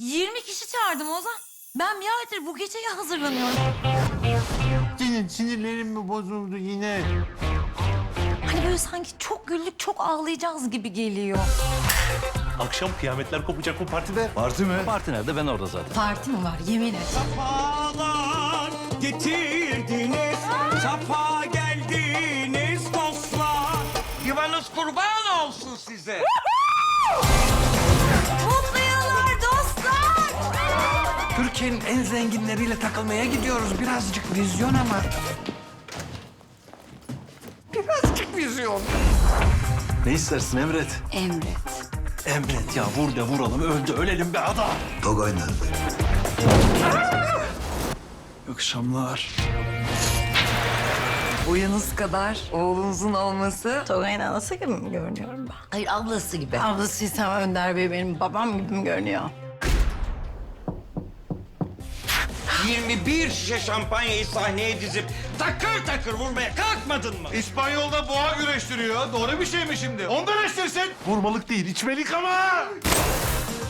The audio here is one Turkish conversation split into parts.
20 kişi çağırdım Ozan. Ben bir aydır bu geceye hazırlanıyorum. Senin sinirlerin mi bozuldu yine? Hani böyle sanki çok güldük, çok ağlayacağız gibi geliyor. Akşam kıyametler kopacak bu partide. Parti mi? Parti nerede? Ben orada zaten. Parti mi var yemin et. Safalar getirdiniz, safa geldiniz dostlar. Yuvanız kurban olsun size. Türkiye'nin en zenginleriyle takılmaya gidiyoruz. Birazcık vizyon ama. Birazcık vizyon. Ne istersin Emret? Emret. Emret ya vur de vuralım, öl de ölelim be adam. Togay nerede? İyi akşamlar. Boyunuz kadar oğlunuzun olması Togay'ın anası gibi mi görünüyorum ben? Hayır ablası gibi. Ablasıysam Önder Bey benim babam gibi mi görünüyor? 21 şişe şampanyayı sahneye dizip takır takır vurmaya kalkmadın mı? İspanyol'da boğa güreştiriyor. Doğru bir şey mi şimdi? Ondan eştirsin. Vurmalık değil, içmelik ama.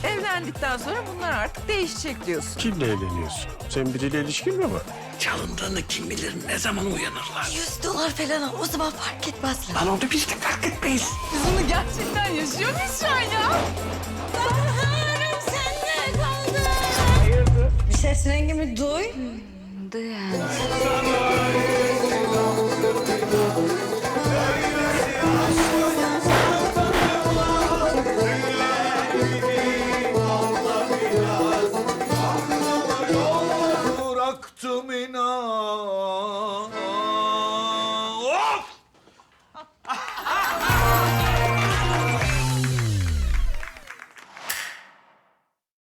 Evlendikten sonra bunlar artık değişecek diyorsun. Kimle evleniyorsun? Sen biriyle ilişkin mi var? Çalındığını kim bilir ne zaman uyanırlar. 100 dolar falan al o zaman fark etmezler. Lan onu biz de fark etmeyiz. Biz bunu gerçekten yaşıyor muyuz şu an ya? Ses rengimi duy. End.